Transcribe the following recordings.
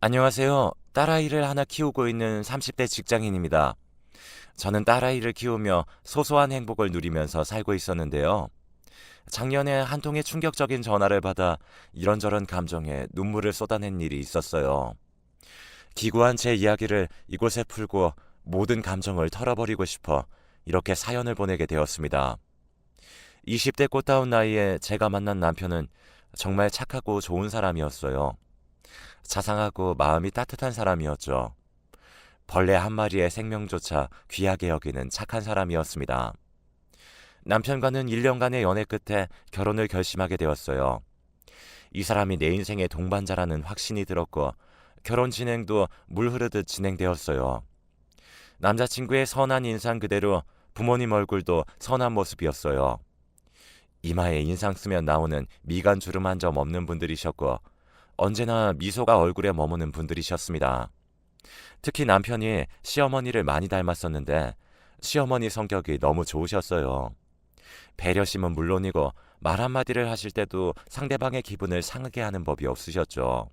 안녕하세요. 딸아이를 하나 키우고 있는 30대 직장인입니다. 저는 딸아이를 키우며 소소한 행복을 누리면서 살고 있었는데요. 작년에 한 통의 충격적인 전화를 받아 이런저런 감정에 눈물을 쏟아낸 일이 있었어요. 기구한 제 이야기를 이곳에 풀고 모든 감정을 털어버리고 싶어 이렇게 사연을 보내게 되었습니다. 20대 꽃다운 나이에 제가 만난 남편은 정말 착하고 좋은 사람이었어요. 자상하고 마음이 따뜻한 사람이었죠. 벌레 한 마리의 생명조차 귀하게 여기는 착한 사람이었습니다. 남편과는 1년간의 연애 끝에 결혼을 결심하게 되었어요. 이 사람이 내 인생의 동반자라는 확신이 들었고 결혼 진행도 물 흐르듯 진행되었어요. 남자친구의 선한 인상 그대로 부모님 얼굴도 선한 모습이었어요. 이마에 인상 쓰면 나오는 미간 주름 한 점 없는 분들이셨고 언제나 미소가 얼굴에 머무는 분들이셨습니다. 특히 남편이 시어머니를 많이 닮았었는데 시어머니 성격이 너무 좋으셨어요. 배려심은 물론이고 말 한마디를 하실 때도 상대방의 기분을 상하게 하는 법이 없으셨죠.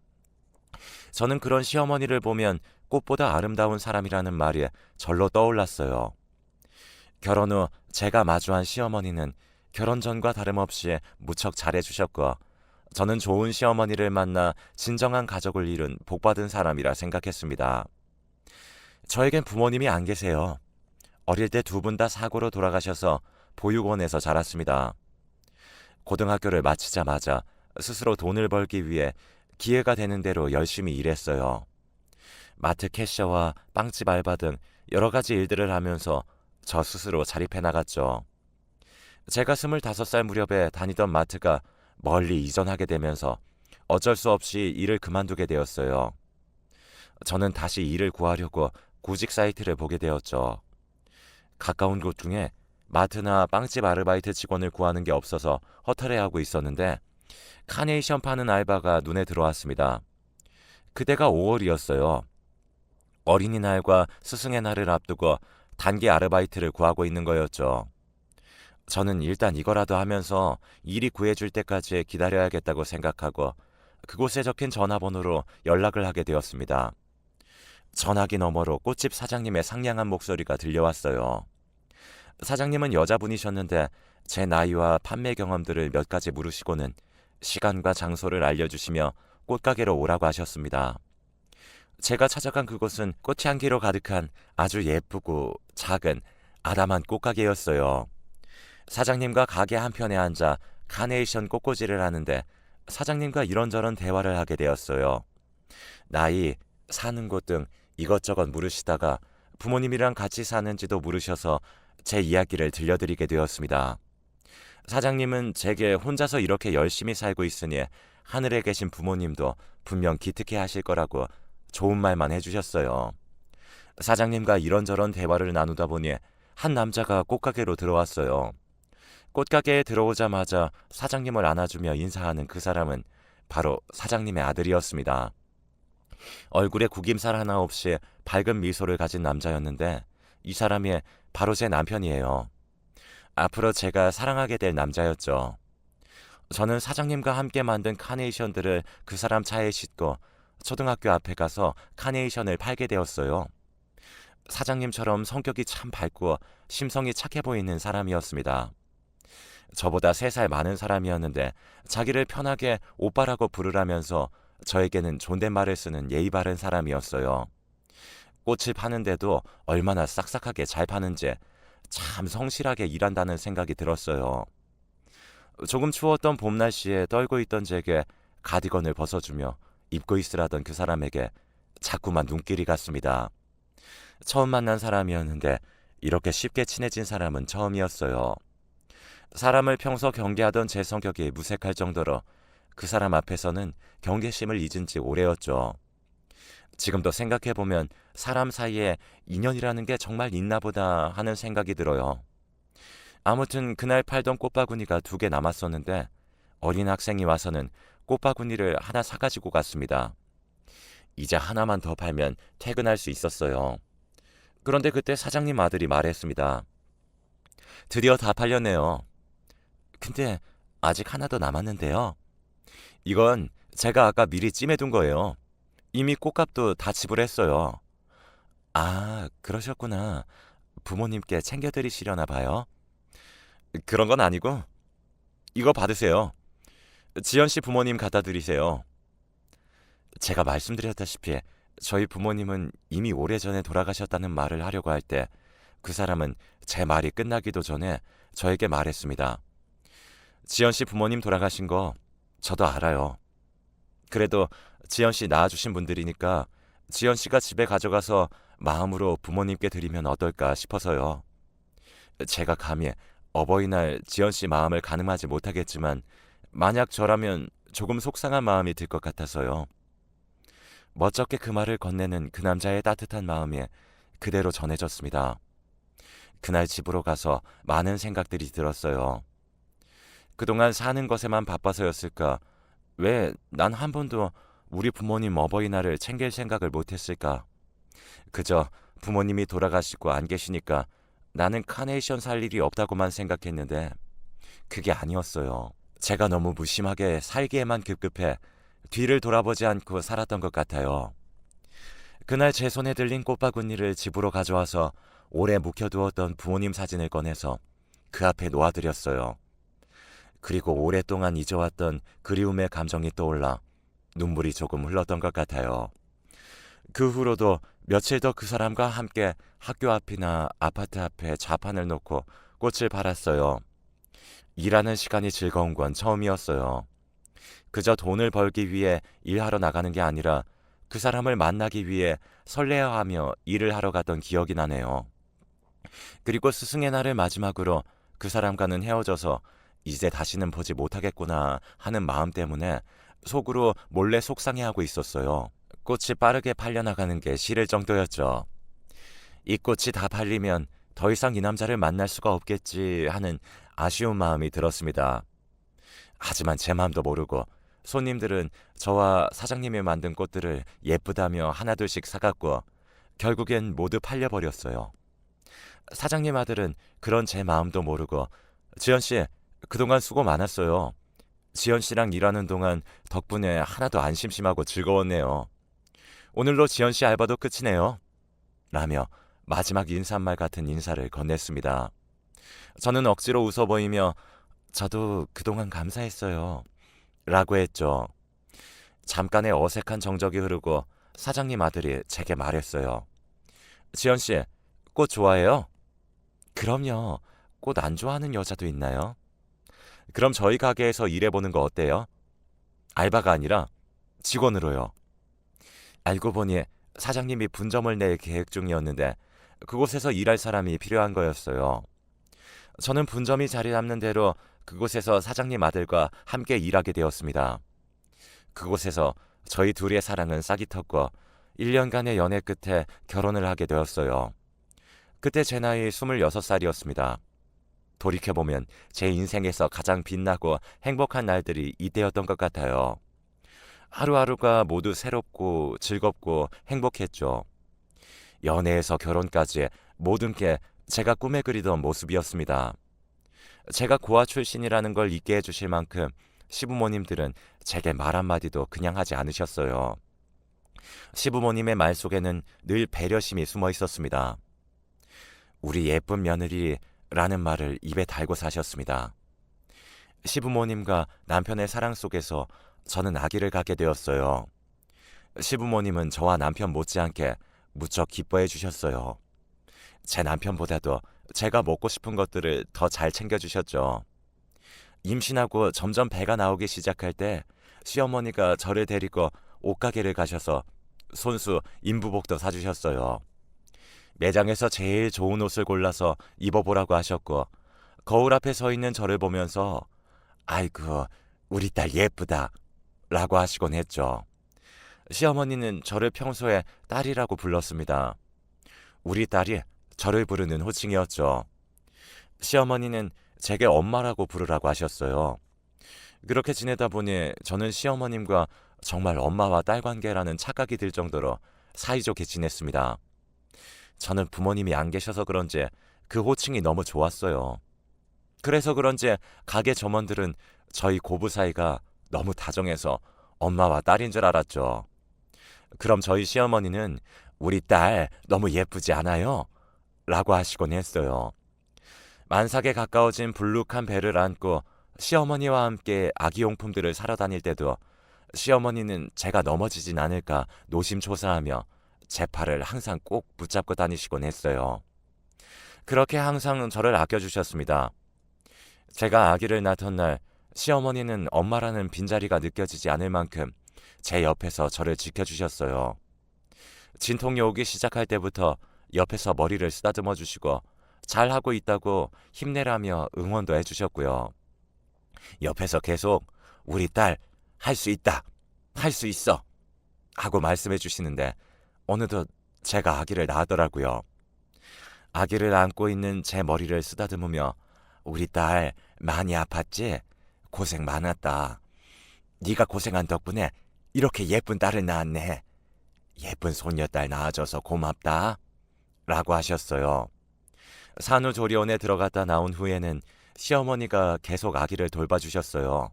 저는 그런 시어머니를 보면 꽃보다 아름다운 사람이라는 말이 절로 떠올랐어요. 결혼 후 제가 마주한 시어머니는 결혼 전과 다름없이 무척 잘해주셨고 저는 좋은 시어머니를 만나 진정한 가족을 이룬 복받은 사람이라 생각했습니다. 저에겐 부모님이 안 계세요. 어릴 때 두 분 다 사고로 돌아가셔서 보육원에서 자랐습니다. 고등학교를 마치자마자 스스로 돈을 벌기 위해 기회가 되는 대로 열심히 일했어요. 마트 캐셔와 빵집 알바 등 여러 가지 일들을 하면서 저 스스로 자립해 나갔죠. 제가 스물다섯 살 무렵에 다니던 마트가 멀리 이전하게 되면서 어쩔 수 없이 일을 그만두게 되었어요. 저는 다시 일을 구하려고 구직 사이트를 보게 되었죠. 가까운 곳 중에 마트나 빵집 아르바이트 직원을 구하는 게 없어서 허탈해하고 있었는데 카네이션 파는 알바가 눈에 들어왔습니다. 그때가 5월이었어요. 어린이날과 스승의 날을 앞두고 단기 아르바이트를 구하고 있는 거였죠. 저는 일단 이거라도 하면서 일이 구해줄 때까지 기다려야겠다고 생각하고 그곳에 적힌 전화번호로 연락을 하게 되었습니다. 전화기 너머로 꽃집 사장님의 상냥한 목소리가 들려왔어요. 사장님은 여자분이셨는데 제 나이와 판매 경험들을 몇 가지 물으시고는 시간과 장소를 알려주시며 꽃가게로 오라고 하셨습니다. 제가 찾아간 그곳은 꽃향기로 가득한 아주 예쁘고 작은 아담한 꽃가게였어요. 사장님과 가게 한편에 앉아 카네이션 꽃꽂이를 하는데 사장님과 이런저런 대화를 하게 되었어요. 나이, 사는 곳 등 이것저것 물으시다가 부모님이랑 같이 사는지도 물으셔서 제 이야기를 들려드리게 되었습니다. 사장님은 제게 혼자서 이렇게 열심히 살고 있으니 하늘에 계신 부모님도 분명 기특해 하실 거라고 좋은 말만 해주셨어요. 사장님과 이런저런 대화를 나누다 보니 한 남자가 꽃가게로 들어왔어요. 꽃가게에 들어오자마자 사장님을 안아주며 인사하는 그 사람은 바로 사장님의 아들이었습니다. 얼굴에 구김살 하나 없이 밝은 미소를 가진 남자였는데 이 사람이 바로 제 남편이에요. 앞으로 제가 사랑하게 될 남자였죠. 저는 사장님과 함께 만든 카네이션들을 그 사람 차에 싣고 초등학교 앞에 가서 카네이션을 팔게 되었어요. 사장님처럼 성격이 참 밝고 심성이 착해 보이는 사람이었습니다. 저보다 세 살 많은 사람이었는데 자기를 편하게 오빠라고 부르라면서 저에게는 존댓말을 쓰는 예의 바른 사람이었어요. 꽃을 파는데도 얼마나 싹싹하게 잘 파는지 참 성실하게 일한다는 생각이 들었어요. 조금 추웠던 봄 날씨에 떨고 있던 제게 가디건을 벗어주며 입고 있으라던 그 사람에게 자꾸만 눈길이 갔습니다. 처음 만난 사람이었는데 이렇게 쉽게 친해진 사람은 처음이었어요. 사람을 평소 경계하던 제 성격이 무색할 정도로 그 사람 앞에서는 경계심을 잊은 지 오래였죠. 지금도 생각해보면 사람 사이에 인연이라는 게 정말 있나 보다 하는 생각이 들어요. 아무튼 그날 팔던 꽃바구니가 두 개 남았었는데 어린 학생이 와서는 꽃바구니를 하나 사가지고 갔습니다. 이제 하나만 더 팔면 퇴근할 수 있었어요. 그런데 그때 사장님 아들이 말했습니다. 드디어 다 팔렸네요. 근데 아직 하나 더 남았는데요. 이건 제가 아까 미리 찜해둔 거예요. 이미 꽃값도 다 지불했어요. 아, 그러셨구나. 부모님께 챙겨드리시려나 봐요. 그런 건 아니고 이거 받으세요. 지연 씨 부모님 갖다 드리세요. 제가 말씀드렸다시피 저희 부모님은 이미 오래전에 돌아가셨다는 말을 하려고 할 때 그 사람은 제 말이 끝나기도 전에 저에게 말했습니다. 지연 씨 부모님 돌아가신 거 저도 알아요. 그래도 지연 씨 낳아주신 분들이니까 지연 씨가 집에 가져가서 마음으로 부모님께 드리면 어떨까 싶어서요. 제가 감히 어버이날 지연 씨 마음을 가늠하지 못하겠지만 만약 저라면 조금 속상한 마음이 들 것 같아서요. 멋쩍게 그 말을 건네는 그 남자의 따뜻한 마음이 그대로 전해졌습니다. 그날 집으로 가서 많은 생각들이 들었어요. 그동안 사는 것에만 바빠서였을까? 왜 난 한 번도 우리 부모님 어버이날을 챙길 생각을 못했을까? 그저 부모님이 돌아가시고 안 계시니까 나는 카네이션 살 일이 없다고만 생각했는데 그게 아니었어요. 제가 너무 무심하게 살기에만 급급해 뒤를 돌아보지 않고 살았던 것 같아요. 그날 제 손에 들린 꽃바구니를 집으로 가져와서 오래 묵혀두었던 부모님 사진을 꺼내서 그 앞에 놓아드렸어요. 그리고 오랫동안 잊어왔던 그리움의 감정이 떠올라 눈물이 조금 흘렀던 것 같아요. 그 후로도 며칠 더 그 사람과 함께 학교 앞이나 아파트 앞에 좌판을 놓고 꽃을 팔았어요. 일하는 시간이 즐거운 건 처음이었어요. 그저 돈을 벌기 위해 일하러 나가는 게 아니라 그 사람을 만나기 위해 설레어하며 일을 하러 갔던 기억이 나네요. 그리고 스승의 날을 마지막으로 그 사람과는 헤어져서 이제 다시는 보지 못하겠구나 하는 마음 때문에 속으로 몰래 속상해하고 있었어요. 꽃이 빠르게 팔려나가는 게 싫을 정도였죠. 이 꽃이 다 팔리면 더 이상 이 남자를 만날 수가 없겠지 하는 아쉬운 마음이 들었습니다. 하지만 제 마음도 모르고 손님들은 저와 사장님이 만든 꽃들을 예쁘다며 하나둘씩 사갔고 결국엔 모두 팔려버렸어요. 사장님 아들은 그런 제 마음도 모르고 지연 씨 그동안 수고 많았어요. 지연 씨랑 일하는 동안 덕분에 하나도 안 심심하고 즐거웠네요. 오늘로 지연 씨 알바도 끝이네요. 라며 마지막 인사말 같은 인사를 건넸습니다. 저는 억지로 웃어 보이며 저도 그동안 감사했어요. 라고 했죠. 잠깐의 어색한 정적이 흐르고 사장님 아들이 제게 말했어요. 지연 씨, 꽃 좋아해요? 그럼요. 꽃 안 좋아하는 여자도 있나요? 그럼 저희 가게에서 일해보는 거 어때요? 알바가 아니라 직원으로요. 알고 보니 사장님이 분점을 낼 계획 중이었는데 그곳에서 일할 사람이 필요한 거였어요. 저는 분점이 자리 잡는 대로 그곳에서 사장님 아들과 함께 일하게 되었습니다. 그곳에서 저희 둘의 사랑은 싹이 텄고 1년간의 연애 끝에 결혼을 하게 되었어요. 그때 제 나이 26살이었습니다. 돌이켜보면 제 인생에서 가장 빛나고 행복한 날들이 이때였던 것 같아요. 하루하루가 모두 새롭고 즐겁고 행복했죠. 연애에서 결혼까지 모든 게 제가 꿈에 그리던 모습이었습니다. 제가 고아 출신이라는 걸 잊게 해주실 만큼 시부모님들은 제게 말 한마디도 그냥 하지 않으셨어요. 시부모님의 말 속에는 늘 배려심이 숨어 있었습니다. 우리 예쁜 며느리 라는 말을 입에 달고 사셨습니다. 시부모님과 남편의 사랑 속에서 저는 아기를 갖게 되었어요. 시부모님은 저와 남편 못지않게 무척 기뻐해 주셨어요. 제 남편보다도 제가 먹고 싶은 것들을 더 잘 챙겨주셨죠. 임신하고 점점 배가 나오기 시작할 때 시어머니가 저를 데리고 옷가게를 가셔서 손수 인부복도 사주셨어요. 매장에서 제일 좋은 옷을 골라서 입어보라고 하셨고 거울 앞에 서 있는 저를 보면서 아이고 우리 딸 예쁘다 라고 하시곤 했죠. 시어머니는 저를 평소에 딸이라고 불렀습니다. 우리 딸이 저를 부르는 호칭이었죠. 시어머니는 제게 엄마라고 부르라고 하셨어요. 그렇게 지내다 보니 저는 시어머님과 정말 엄마와 딸 관계라는 착각이 들 정도로 사이좋게 지냈습니다. 저는 부모님이 안 계셔서 그런지 그 호칭이 너무 좋았어요. 그래서 그런지 가게 점원들은 저희 고부 사이가 너무 다정해서 엄마와 딸인 줄 알았죠. 그럼 저희 시어머니는 우리 딸 너무 예쁘지 않아요? 라고 하시곤 했어요. 만삭에 가까워진 불룩한 배를 안고 시어머니와 함께 아기용품들을 사러 다닐 때도 시어머니는 제가 넘어지진 않을까 노심초사하며 제 팔을 항상 꼭 붙잡고 다니시곤 했어요. 그렇게 항상 저를 아껴주셨습니다. 제가 아기를 낳던 날 시어머니는 엄마라는 빈자리가 느껴지지 않을 만큼 제 옆에서 저를 지켜주셨어요. 진통이 오기 시작할 때부터 옆에서 머리를 쓰다듬어 주시고 잘하고 있다고 힘내라며 응원도 해주셨고요. 옆에서 계속 우리 딸 할 수 있다, 할 수 있어 하고 말씀해 주시는데 어느덧 제가 아기를 낳았더라고요. 아기를 안고 있는 제 머리를 쓰다듬으며 우리 딸 많이 아팠지? 고생 많았다. 네가 고생한 덕분에 이렇게 예쁜 딸을 낳았네. 예쁜 손녀딸 낳아줘서 고맙다. 라고 하셨어요. 산후조리원에 들어갔다 나온 후에는 시어머니가 계속 아기를 돌봐주셨어요.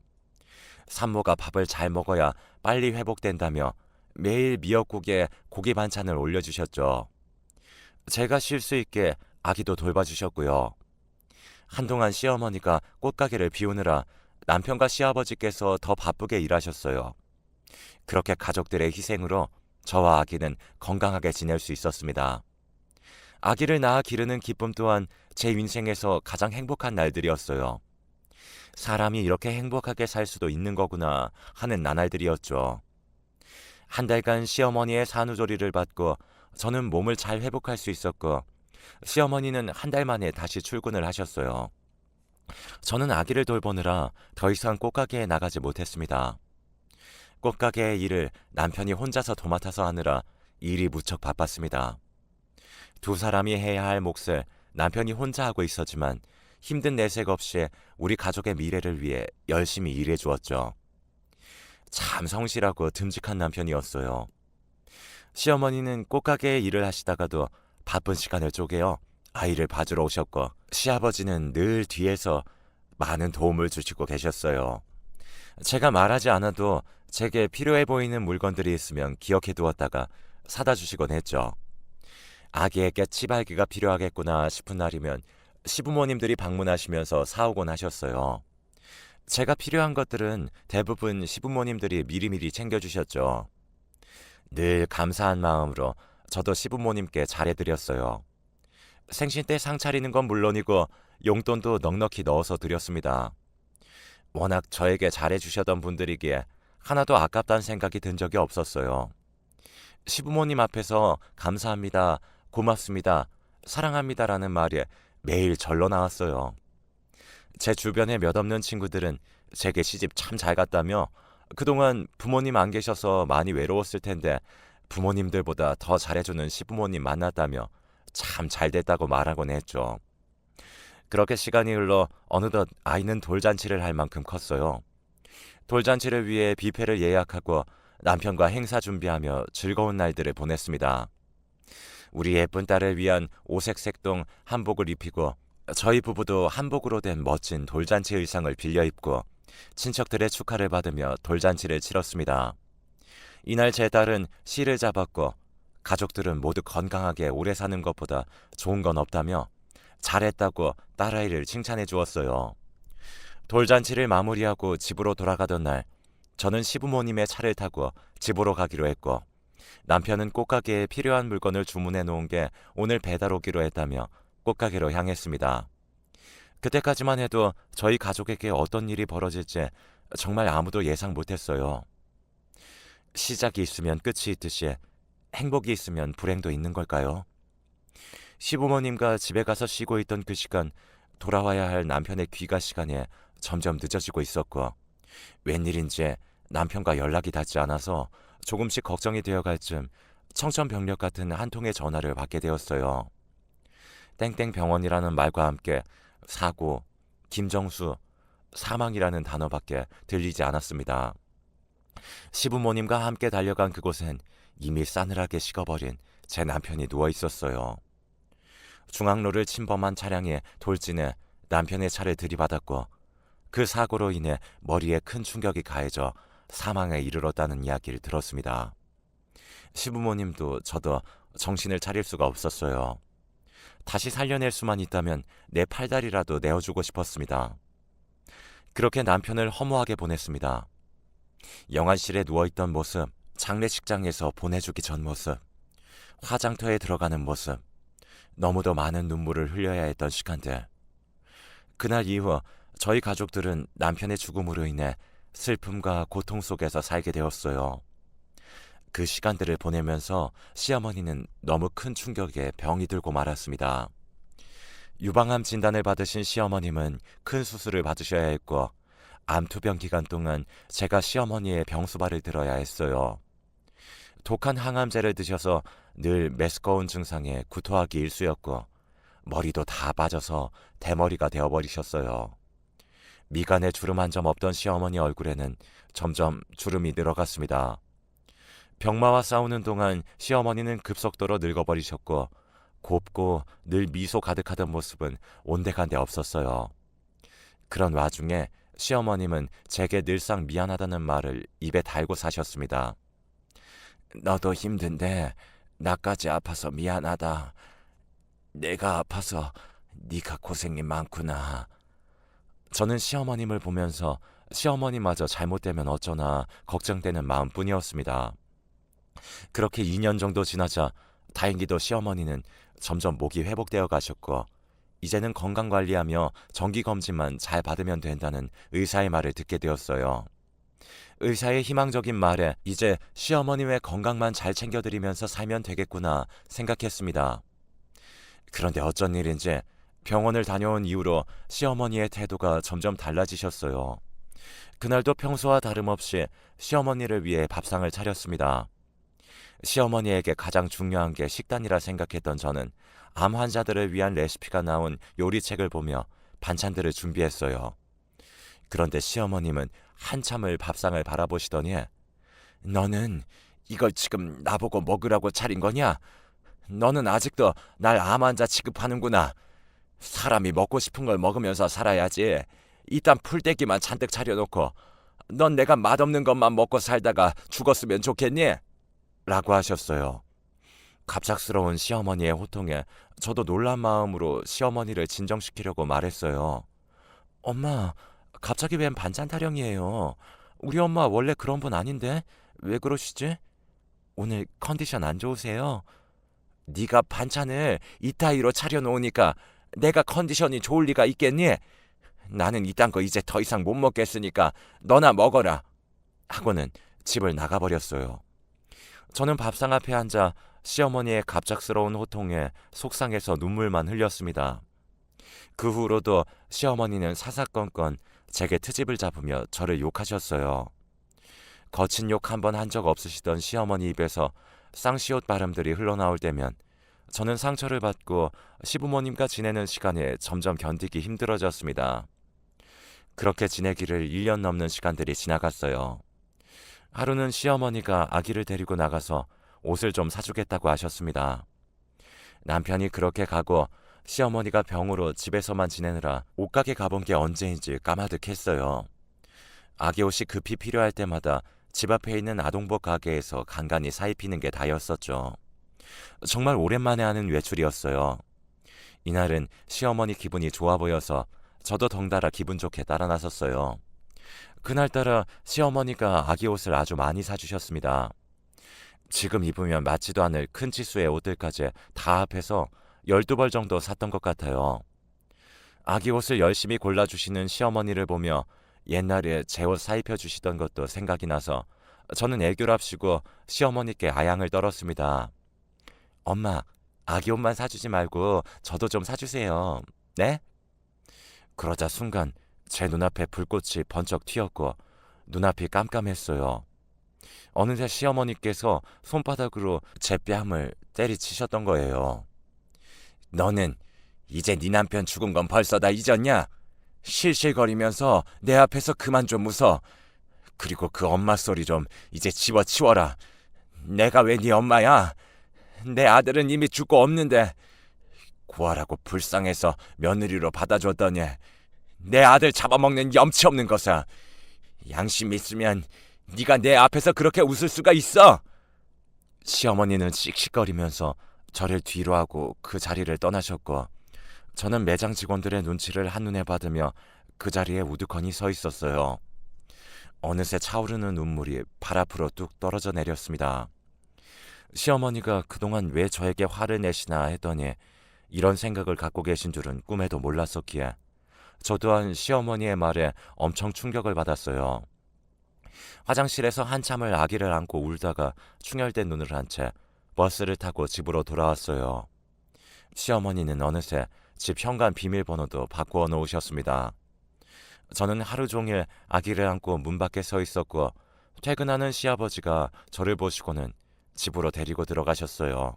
산모가 밥을 잘 먹어야 빨리 회복된다며 매일 미역국에 고기 반찬을 올려주셨죠. 제가 쉴 수 있게 아기도 돌봐주셨고요. 한동안 시어머니가 꽃가게를 비우느라 남편과 시아버지께서 더 바쁘게 일하셨어요. 그렇게 가족들의 희생으로 저와 아기는 건강하게 지낼 수 있었습니다. 아기를 낳아 기르는 기쁨 또한 제 인생에서 가장 행복한 날들이었어요. 사람이 이렇게 행복하게 살 수도 있는 거구나 하는 나날들이었죠. 한 달간 시어머니의 산후조리를 받고 저는 몸을 잘 회복할 수 있었고 시어머니는 한 달 만에 다시 출근을 하셨어요. 저는 아기를 돌보느라 더 이상 꽃가게에 나가지 못했습니다. 꽃가게의 일을 남편이 혼자서 도맡아서 하느라 일이 무척 바빴습니다. 두 사람이 해야 할 몫을 남편이 혼자 하고 있었지만 힘든 내색 없이 우리 가족의 미래를 위해 열심히 일해 주었죠. 참 성실하고 듬직한 남편이었어요. 시어머니는 꽃가게에 일을 하시다가도 바쁜 시간을 쪼개어 아이를 봐주러 오셨고 시아버지는 늘 뒤에서 많은 도움을 주시고 계셨어요. 제가 말하지 않아도 제게 필요해 보이는 물건들이 있으면 기억해 두었다가 사다 주시곤 했죠. 아기에게 치발기가 필요하겠구나 싶은 날이면 시부모님들이 방문하시면서 사오곤 하셨어요. 제가 필요한 것들은 대부분 시부모님들이 미리미리 챙겨주셨죠. 늘 감사한 마음으로 저도 시부모님께 잘해드렸어요. 생신 때 상 차리는 건 물론이고 용돈도 넉넉히 넣어서 드렸습니다. 워낙 저에게 잘해주셨던 분들이기에 하나도 아깝다는 생각이 든 적이 없었어요. 시부모님 앞에서 감사합니다, 고맙습니다, 사랑합니다라는 말이 매일 절로 나왔어요. 제 주변에 몇 없는 친구들은 제게 시집 참 잘 갔다며 그동안 부모님 안 계셔서 많이 외로웠을 텐데 부모님들보다 더 잘해주는 시부모님 만났다며 참 잘 됐다고 말하곤 했죠. 그렇게 시간이 흘러 어느덧 아이는 돌잔치를 할 만큼 컸어요. 돌잔치를 위해 뷔페를 예약하고 남편과 행사 준비하며 즐거운 날들을 보냈습니다. 우리 예쁜 딸을 위한 오색색동 한복을 입히고 저희 부부도 한복으로 된 멋진 돌잔치 의상을 빌려 입고 친척들의 축하를 받으며 돌잔치를 치렀습니다. 이날 제 딸은 씨를 잡았고 가족들은 모두 건강하게 오래 사는 것보다 좋은 건 없다며 잘했다고 딸아이를 칭찬해 주었어요. 돌잔치를 마무리하고 집으로 돌아가던 날 저는 시부모님의 차를 타고 집으로 가기로 했고 남편은 꽃가게에 필요한 물건을 주문해 놓은 게 오늘 배달 오기로 했다며 꽃가게로 향했습니다. 그때까지만 해도 저희 가족에게 어떤 일이 벌어질지 정말 아무도 예상 못했어요. 시작이 있으면 끝이 있듯이 행복이 있으면 불행도 있는 걸까요? 시부모님과 집에 가서 쉬고 있던 그 시간 돌아와야 할 남편의 귀가 시간에 점점 늦어지고 있었고 웬일인지 남편과 연락이 닿지 않아서 조금씩 걱정이 되어갈 즈음 청천벽력 같은 한 통의 전화를 받게 되었어요. 땡땡 병원이라는 말과 함께 사고, 김정수, 사망이라는 단어밖에 들리지 않았습니다. 시부모님과 함께 달려간 그곳엔 이미 싸늘하게 식어버린 제 남편이 누워 있었어요. 중앙로를 침범한 차량에 돌진해 남편의 차를 들이받았고 그 사고로 인해 머리에 큰 충격이 가해져 사망에 이르렀다는 이야기를 들었습니다. 시부모님도 저도 정신을 차릴 수가 없었어요. 다시 살려낼 수만 있다면 내 팔다리라도 내어주고 싶었습니다. 그렇게 남편을 허무하게 보냈습니다. 영안실에 누워있던 모습, 장례식장에서 보내주기 전 모습, 화장터에 들어가는 모습, 너무도 많은 눈물을 흘려야 했던 시간들. 그날 이후 저희 가족들은 남편의 죽음으로 인해 슬픔과 고통 속에서 살게 되었어요. 그 시간들을 보내면서 시어머니는 너무 큰 충격에 병이 들고 말았습니다. 유방암 진단을 받으신 시어머님은 큰 수술을 받으셔야 했고, 암투병 기간 동안 제가 시어머니의 병수발을 들어야 했어요. 독한 항암제를 드셔서 늘 메스꺼운 증상에 구토하기 일쑤였고, 머리도 다 빠져서 대머리가 되어버리셨어요. 미간에 주름 한 점 없던 시어머니 얼굴에는 점점 주름이 늘어갔습니다. 병마와 싸우는 동안 시어머니는 급속도로 늙어버리셨고 곱고 늘 미소 가득하던 모습은 온데간데 없었어요. 그런 와중에 시어머님은 제게 늘상 미안하다는 말을 입에 달고 사셨습니다. 너도 힘든데 나까지 아파서 미안하다. 내가 아파서 네가 고생이 많구나. 저는 시어머님을 보면서 시어머니마저 잘못되면 어쩌나 걱정되는 마음뿐이었습니다. 그렇게 2년 정도 지나자 다행히도 시어머니는 점점 목이 회복되어 가셨고 이제는 건강 관리하며 정기 검진만 잘 받으면 된다는 의사의 말을 듣게 되었어요. 의사의 희망적인 말에 이제 시어머님의 건강만 잘 챙겨드리면서 살면 되겠구나 생각했습니다. 그런데 어쩐 일인지 병원을 다녀온 이후로 시어머니의 태도가 점점 달라지셨어요. 그날도 평소와 다름없이 시어머니를 위해 밥상을 차렸습니다. 시어머니에게 가장 중요한 게 식단이라 생각했던 저는 암 환자들을 위한 레시피가 나온 요리책을 보며 반찬들을 준비했어요. 그런데 시어머님은 한참을 밥상을 바라보시더니 너는 이걸 지금 나보고 먹으라고 차린 거냐? 너는 아직도 날 암 환자 취급하는구나. 사람이 먹고 싶은 걸 먹으면서 살아야지. 이딴 풀떼기만 잔뜩 차려놓고 넌 내가 맛없는 것만 먹고 살다가 죽었으면 좋겠니? 라고 하셨어요. 갑작스러운 시어머니의 호통에 저도 놀란 마음으로 시어머니를 진정시키려고 말했어요. 엄마, 갑자기 웬 반찬 타령이에요. 우리 엄마 원래 그런 분 아닌데 왜 그러시지? 오늘 컨디션 안 좋으세요? 네가 반찬을 이따위로 차려놓으니까 내가 컨디션이 좋을 리가 있겠니? 나는 이딴 거 이제 더 이상 못 먹겠으니까 너나 먹어라. 하고는 집을 나가버렸어요. 저는 밥상 앞에 앉아 시어머니의 갑작스러운 호통에 속상해서 눈물만 흘렸습니다. 그 후로도 시어머니는 사사건건 제게 트집을 잡으며 저를 욕하셨어요. 거친 욕 한 번 한 적 없으시던 시어머니 입에서 쌍시옷 발음들이 흘러나올 때면 저는 상처를 받고 시부모님과 지내는 시간에 점점 견디기 힘들어졌습니다. 그렇게 지내기를 1년 넘는 시간들이 지나갔어요. 하루는 시어머니가 아기를 데리고 나가서 옷을 좀 사주겠다고 하셨습니다. 남편이 그렇게 가고 시어머니가 병으로 집에서만 지내느라 옷가게 가본 게 언제인지 까마득했어요. 아기 옷이 급히 필요할 때마다 집 앞에 있는 아동복 가게에서 간간히 사입히는 게 다였었죠. 정말 오랜만에 하는 외출이었어요. 이날은 시어머니 기분이 좋아 보여서 저도 덩달아 기분 좋게 따라 나섰어요. 그날따라 시어머니가 아기 옷을 아주 많이 사주셨습니다. 지금 입으면 맞지도 않을 큰 치수의 옷들까지 다 합해서 12벌 정도 샀던 것 같아요. 아기 옷을 열심히 골라주시는 시어머니를 보며 옛날에 제 옷 사입혀 주시던 것도 생각이 나서 저는 애교랍시고 시어머니께 아양을 떨었습니다. 엄마, 아기 옷만 사주지 말고 저도 좀 사주세요. 네? 그러자 순간 제 눈앞에 불꽃이 번쩍 튀었고 눈앞이 깜깜했어요. 어느새 시어머니께서 손바닥으로 제 뺨을 때리치셨던 거예요. 너는 이제 네 남편 죽은 건 벌써 다 잊었냐? 실실거리면서 내 앞에서 그만 좀 웃어. 그리고 그 엄마 소리 좀 이제 집어치워라. 내가 왜 네 엄마야? 내 아들은 이미 죽고 없는데 구하라고 불쌍해서 며느리로 받아줬더니 내 아들 잡아먹는 염치 없는 것아. 양심 있으면 네가 내 앞에서 그렇게 웃을 수가 있어? 시어머니는 씩씩거리면서 저를 뒤로 하고 그 자리를 떠나셨고 저는 매장 직원들의 눈치를 한눈에 받으며 그 자리에 우두커니 서 있었어요. 어느새 차오르는 눈물이 발 앞으로 뚝 떨어져 내렸습니다. 시어머니가 그동안 왜 저에게 화를 내시나 했더니 이런 생각을 갖고 계신 줄은 꿈에도 몰랐었기에 저 또한 시어머니의 말에 엄청 충격을 받았어요. 화장실에서 한참을 아기를 안고 울다가 충혈된 눈을 한 채 버스를 타고 집으로 돌아왔어요. 시어머니는 어느새 집 현관 비밀번호도 바꾸어 놓으셨습니다. 저는 하루 종일 아기를 안고 문 밖에 서 있었고 퇴근하는 시아버지가 저를 보시고는 집으로 데리고 들어가셨어요.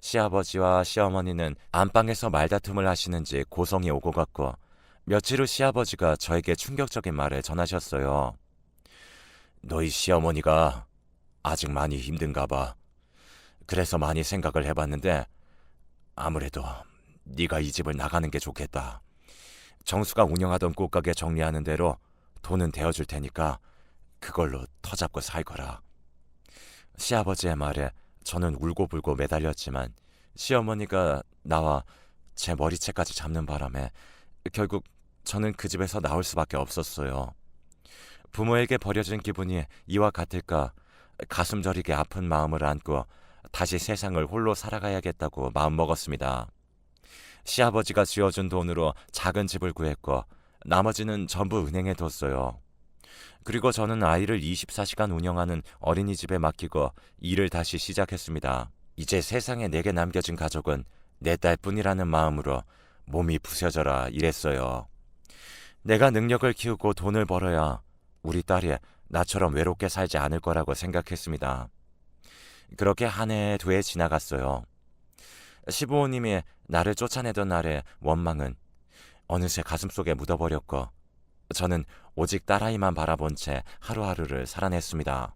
시아버지와 시어머니는 안방에서 말다툼을 하시는지 고성이 오고 갔고 며칠 후 시아버지가 저에게 충격적인 말을 전하셨어요. 너희 시어머니가 아직 많이 힘든가 봐. 그래서 많이 생각을 해봤는데 아무래도 네가 이 집을 나가는 게 좋겠다. 정수가 운영하던 꽃가게 정리하는 대로 돈은 대어줄 테니까 그걸로 터잡고 살거라. 시아버지의 말에 저는 울고불고 매달렸지만 시어머니가 나와 제 머리채까지 잡는 바람에 결국 저는 그 집에서 나올 수밖에 없었어요. 부모에게 버려진 기분이 이와 같을까 가슴 저리게 아픈 마음을 안고 다시 세상을 홀로 살아가야겠다고 마음먹었습니다. 시아버지가 쥐어준 돈으로 작은 집을 구했고 나머지는 전부 은행에 뒀어요. 그리고 저는 아이를 24시간 운영하는 어린이집에 맡기고 일을 다시 시작했습니다. 이제 세상에 내게 남겨진 가족은 내 딸뿐이라는 마음으로 몸이 부서져라 이랬어요. 내가 능력을 키우고 돈을 벌어야 우리 딸이 나처럼 외롭게 살지 않을 거라고 생각했습니다. 그렇게 한 해, 두 해 지나갔어요. 시부모님이 나를 쫓아내던 날의 원망은 어느새 가슴속에 묻어버렸고 저는 오직 딸아이만 바라본 채 하루하루를 살아냈습니다.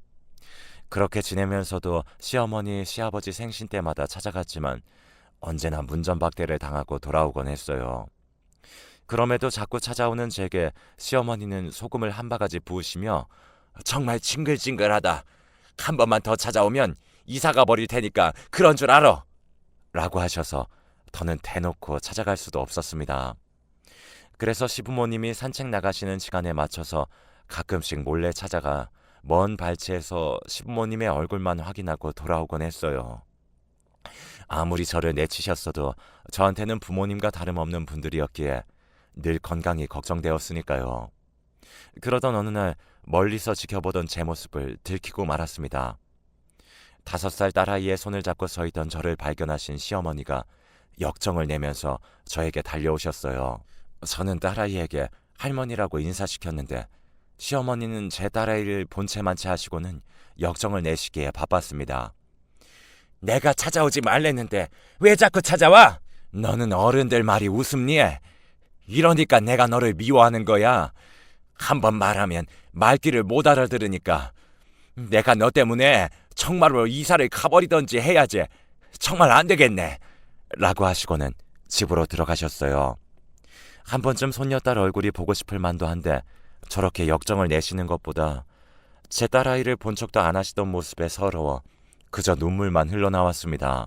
그렇게 지내면서도 시어머니, 시아버지 생신 때마다 찾아갔지만 언제나 문전박대를 당하고 돌아오곤 했어요. 그럼에도 자꾸 찾아오는 제게 시어머니는 소금을 한 바가지 부으시며 정말 징글징글하다. 한 번만 더 찾아오면 이사가 버릴 테니까 그런 줄 알아. 라고 하셔서 더는 대놓고 찾아갈 수도 없었습니다. 그래서 시부모님이 산책 나가시는 시간에 맞춰서 가끔씩 몰래 찾아가 먼 발치에서 시부모님의 얼굴만 확인하고 돌아오곤 했어요. 아무리 저를 내치셨어도 저한테는 부모님과 다름없는 분들이었기에 늘 건강이 걱정되었으니까요. 그러던 어느 날 멀리서 지켜보던 제 모습을 들키고 말았습니다. 다섯 살 딸아이의 손을 잡고 서 있던 저를 발견하신 시어머니가 역정을 내면서 저에게 달려오셨어요. 저는 딸아이에게 할머니라고 인사시켰는데 시어머니는 제 딸아이를 본체만치 하시고는 역정을 내시기에 바빴습니다. 내가 찾아오지 말랬는데 왜 자꾸 찾아와? 너는 어른들 말이 웃음니? 이러니까 내가 너를 미워하는 거야. 한번 말하면 말귀를 못 알아들으니까 내가 너 때문에 정말로 이사를 가버리던지 해야지. 정말 안 되겠네. 라고 하시고는 집으로 들어가셨어요. 한 번쯤 손녀딸 얼굴이 보고 싶을 만도 한데 저렇게 역정을 내시는 것보다 제 딸아이를 본 척도 안 하시던 모습에 서러워 그저 눈물만 흘러나왔습니다.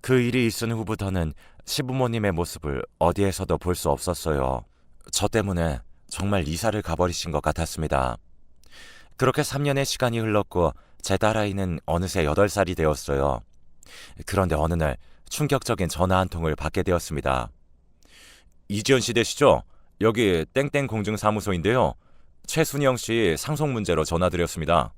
그 일이 있은 후부터는 시부모님의 모습을 어디에서도 볼 수 없었어요. 저 때문에 정말 이사를 가버리신 것 같았습니다. 그렇게 3년의 시간이 흘렀고 제 딸아이는 어느새 8살이 되었어요. 그런데 어느 날 충격적인 전화 한 통을 받게 되었습니다. 이지연 씨 되시죠? 여기 땡땡 공증 사무소인데요. 최순영 씨 상속 문제로 전화드렸습니다.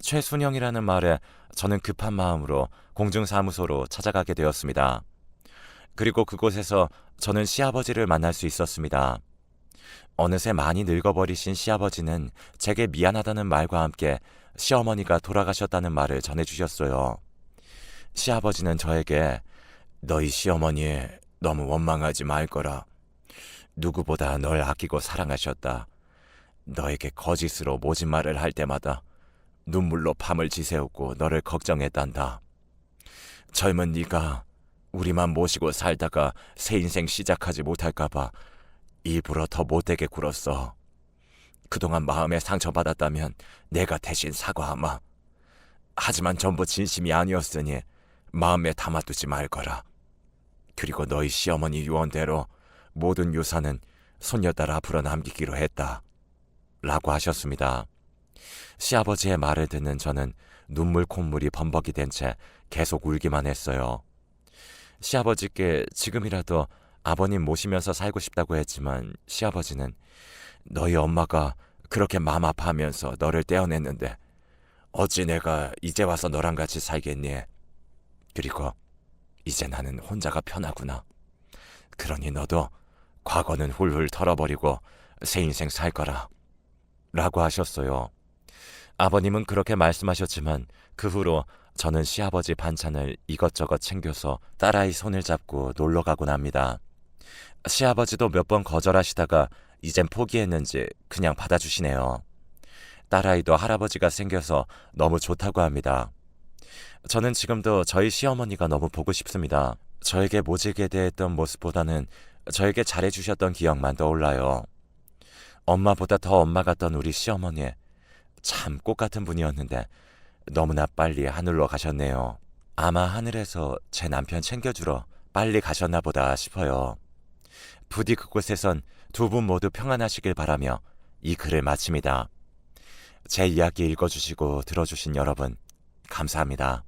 최순영이라는 말에 저는 급한 마음으로 공증 사무소로 찾아가게 되었습니다. 그리고 그곳에서 저는 시아버지를 만날 수 있었습니다. 어느새 많이 늙어버리신 시아버지는 제게 미안하다는 말과 함께 시어머니가 돌아가셨다는 말을 전해주셨어요. 시아버지는 저에게 너희 시어머니 너무 원망하지 말 거라. 누구보다 널 아끼고 사랑하셨다. 너에게 거짓으로 모진 말을 할 때마다 눈물로 밤을 지새우고 너를 걱정했단다. 젊은 네가 우리만 모시고 살다가 새 인생 시작하지 못할까봐 일부러 더 못되게 굴었어. 그동안 마음에 상처받았다면 내가 대신 사과하마. 하지만 전부 진심이 아니었으니 마음에 담아두지 말거라. 그리고 너희 시어머니 유언대로 모든 유산은 손녀딸 앞으로 남기기로 했다. 라고 하셨습니다. 시아버지의 말을 듣는 저는 눈물 콧물이 범벅이 된 채 계속 울기만 했어요. 시아버지께 지금이라도 아버님 모시면서 살고 싶다고 했지만 시아버지는 너희 엄마가 그렇게 마음 아파하면서 너를 떼어냈는데 어찌 내가 이제 와서 너랑 같이 살겠니? 그리고 이제 나는 혼자가 편하구나. 그러니 너도 과거는 훌훌 털어버리고 새 인생 살 거라. 라고 하셨어요. 아버님은 그렇게 말씀하셨지만 그 후로 저는 시아버지 반찬을 이것저것 챙겨서 딸아이 손을 잡고 놀러 가곤 합니다. 시아버지도 몇 번 거절하시다가 이젠 포기했는지 그냥 받아주시네요. 딸아이도 할아버지가 생겨서 너무 좋다고 합니다. 저는 지금도 저희 시어머니가 너무 보고 싶습니다. 저에게 모질게 대했던 모습보다는 저에게 잘해주셨던 기억만 떠올라요. 엄마보다 더 엄마 같던 우리 시어머니. 참 꽃 같은 분이었는데 너무나 빨리 하늘로 가셨네요. 아마 하늘에서 제 남편 챙겨주러 빨리 가셨나 보다 싶어요. 부디 그곳에선 두 분 모두 평안하시길 바라며 이 글을 마칩니다. 제 이야기 읽어주시고 들어주신 여러분, 감사합니다.